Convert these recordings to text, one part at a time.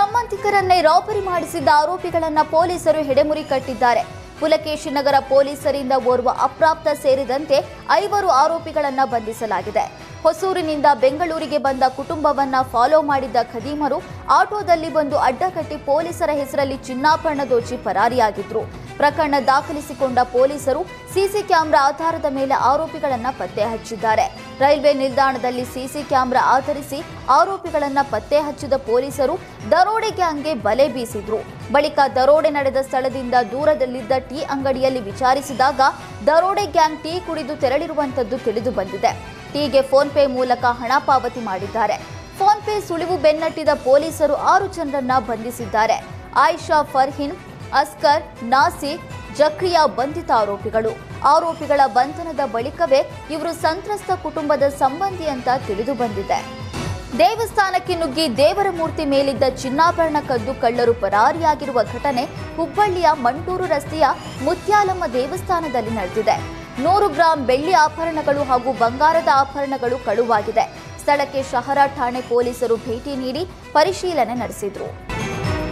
ಸಂಬಂಧಿಕರನ್ನೇ robbery ಮಾಡಿಸಿದ್ದ ಆರೋಪಿಗಳನ್ನ ಪೊಲೀಸರು ಹೆಡೆಮುರಿ ಕಟ್ಟಿದ್ದಾರೆ. ಪುಲಕೇಶಿ ನಗರ ಪೊಲೀಸರಿಂದ ಓರ್ವ ಅಪ್ರಾಪ್ತ ಸೇರಿದಂತೆ ಐವರು ಆರೋಪಿಗಳನ್ನ ಬಂಧಿಸಲಾಗಿದೆ. ಹೊಸೂರಿನಿಂದ ಬೆಂಗಳೂರಿಗೆ ಬಂದ ಕುಟುಂಬವನ್ನ ಫಾಲೋ ಮಾಡಿದ್ದ ಖದೀಮರು ಆಟೋದಲ್ಲಿ ಬಂದು ಅಡ್ಡಕಟ್ಟಿ ಪೊಲೀಸರ ಹೆಸರಲ್ಲಿ ಚಿನ್ನಾಭರಣ ದೋಚಿ ಪರಾರಿಯಾಗಿದ್ರು. ಪ್ರಕರಣ ದಾಖಲಿಸಿಕೊಂಡ ಪೊಲೀಸರು ಸಿಸಿ ಕ್ಯಾಮೆರಾ ಆಧಾರದ ಮೇಲೆ ಆರೋಪಿಗಳನ್ನ ಪತ್ತೆ ಹಚ್ಚಿದ್ದಾರೆ. ರೈಲ್ವೆ ನಿಲ್ದಾಣದಲ್ಲಿ ಸಿಸಿ ಕ್ಯಾಮೆರಾ ಆಧರಿಸಿ ಆರೋಪಿಗಳನ್ನ ಪತ್ತೆ ಹಚ್ಚಿದ ಪೊಲೀಸರು ದರೋಡೆ ಗ್ಯಾಂಗ್ಗೆ ಬಲೆ ಬೀಸಿದ್ರು. ಬಳಿಕ ದರೋಡೆ ನಡೆದ ಸ್ಥಳದಿಂದ ದೂರದಲ್ಲಿದ್ದ ಟೀ ಅಂಗಡಿಯಲ್ಲಿ ವಿಚಾರಿಸಿದಾಗ ದರೋಡೆ ಗ್ಯಾಂಗ್ ಟೀ ಕುಡಿದು ತೆರಳಿರುವಂತದ್ದು ತಿಳಿದು ಬಂದಿದೆ. ಟೀಗೆ ಫೋನ್ ಪೇ ಮೂಲಕ ಹಣ ಪಾವತಿ ಮಾಡಿದ್ದಾರೆ. ಫೋನ್ ಪೇ ಸುಳಿವು ಬೆನ್ನಟ್ಟಿದ ಪೊಲೀಸರು ಆರು ಜನರನ್ನ ಬಂಧಿಸಿದ್ದಾರೆ. ಆಯಿಷಾ ಫರ್ಹಿನ್ ಅಸ್ಕರ್ ನಾಸಿಕ್ ಜಕ್ರಿಯಾ ಬಂಧಿತ ಆರೋಪಿಗಳು. ಆರೋಪಿಗಳ ಬಂಧನದ ಬಳಿಕವೇ ಇವರು ಸಂತ್ರಸ್ತ ಕುಟುಂಬದ ಸಂಬಂಧಿ ಅಂತ ತಿಳಿದು ಬಂದಿದೆ. ದೇವಸ್ಥಾನಕ್ಕೆ ನುಗ್ಗಿ ದೇವರ ಮೂರ್ತಿ ಮೇಲಿದ್ದ ಚಿನ್ನಾಭರಣ ಕದ್ದು ಕಳ್ಳರು ಪರಾರಿಯಾಗಿರುವ ಘಟನೆ ಹುಬ್ಬಳ್ಳಿಯ ಮಂಟೂರು ರಸ್ತೆಯ ಮುತ್ಯಾಲಮ್ಮ ದೇವಸ್ಥಾನದಲ್ಲಿ ನಡೆದಿದೆ. ನೂರು ಗ್ರಾಂ ಬೆಳ್ಳಿ ಆಭರಣಗಳು ಹಾಗೂ ಬಂಗಾರದ ಆಭರಣಗಳು ಕಳುವಾಗಿದೆ. ಸ್ಥಳಕ್ಕೆ ಶಹರ ಠಾಣೆ ಪೊಲೀಸರು ಭೇಟಿ ನೀಡಿ ಪರಿಶೀಲನೆ ನಡೆಸಿದ್ರು.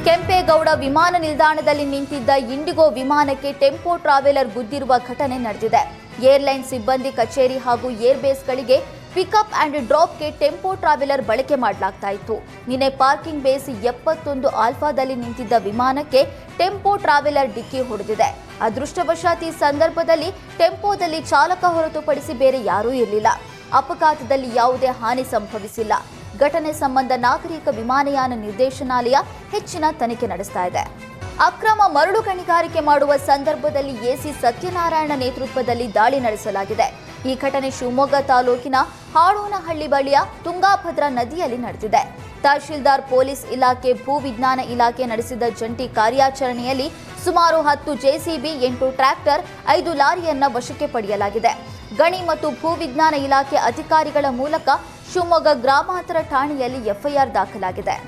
ಕೆಂಪೇಗೌಡ ವಿಮಾನ ನಿಲ್ದಾಣದಲ್ಲಿ ನಿಂತಿದ್ದ ಇಂಡಿಗೋ ವಿಮಾನಕ್ಕೆ ಟೆಂಪೋ ಟ್ರಾವೆಲರ್ ಗುದ್ದಿರುವ ಘಟನೆ ನಡೆದಿದೆ. ಏರ್ಲೈನ್ ಸಿಬ್ಬಂದಿ, ಕಚೇರಿ ಹಾಗೂ ಏರ್ಬೇಸ್ಗಳಿಗೆ ಪಿಕಪ್ ಅಂಡ್ ಡ್ರಾಪ್ಗೆ ಟೆಂಪೋ ಟ್ರಾವೆಲರ್ ಬಳಕೆ ಮಾಡಲಾಗ್ತಾ ಇತ್ತು. ನಿನ್ನೆ ಪಾರ್ಕಿಂಗ್ ಬೇಸ್ ಎಪ್ಪತ್ತೊಂದು ಆಲ್ಫಾದಲ್ಲಿ ನಿಂತಿದ್ದ ವಿಮಾನಕ್ಕೆ ಟೆಂಪೋ ಟ್ರಾವೆಲರ್ ಡಿಕ್ಕಿ ಹೊಡೆದಿದೆ. ಅದೃಷ್ಟವಶಾತ್ ಈ ಸಂದರ್ಭದಲ್ಲಿ ಟೆಂಪೋದಲ್ಲಿ ಚಾಲಕ ಹೊರತುಪಡಿಸಿ ಬೇರೆ ಯಾರೂ ಇರಲಿಲ್ಲ. ಅಪಘಾತದಲ್ಲಿ ಯಾವುದೇ ಹಾನಿ ಸಂಭವಿಸಿಲ್ಲ. ಘಟನೆ ಸಂಬಂಧ ನಾಗರಿಕ ವಿಮಾನಯಾನ ನಿರ್ದೇಶನಾಲಯ ಹೆಚ್ಚಿನ ತನಿಖೆ ನಡೆಸ್ತಾ ಇದೆ. ಅಕ್ರಮ ಮರಳು ಗಣಿಗಾರಿಕೆ ಮಾಡುವ ಸಂದರ್ಭದಲ್ಲಿ ಎಸಿ ಸತ್ಯನಾರಾಯಣ ನೇತೃತ್ವದಲ್ಲಿ ದಾಳಿ ನಡೆಸಲಾಗಿದೆ. ಈ ಘಟನೆ ಶಿವಮೊಗ್ಗ ತಾಲೂಕಿನ ಹಾಡೋನಹಳ್ಳಿ ಬಳಿಯ ತುಂಗಾಭದ್ರಾ ನದಿಯಲ್ಲಿ ನಡೆದಿದೆ. ತಹಶೀಲ್ದಾರ್ ಪೊಲೀಸ್ ಇಲಾಖೆ ಭೂ ವಿಜ್ಞಾನ ಇಲಾಖೆ ನಡೆಸಿದ ಜಂಟಿ ಕಾರ್ಯಾಚರಣೆಯಲ್ಲಿ ಸುಮಾರು ಹತ್ತು ಜೆಸಿಬಿ, ಎಂಟು ಟ್ರ್ಯಾಕ್ಟರ್, ಐದು ಲಾರಿಯನ್ನ ವಶಕ್ಕೆ ಪಡೆಯಲಾಗಿದೆ. ಗಣಿ ಮತ್ತು ಭೂ ವಿಜ್ಞಾನ ಇಲಾಖೆ ಅಧಿಕಾರಿಗಳ ಮೂಲಕ ಶಿವಮೊಗ್ಗ ಗ್ರಾಮಾಂತರ ಠಾಣೆಯಲ್ಲಿ ಎಫ್ಐಆರ್ ದಾಖಲಾಗಿದೆ.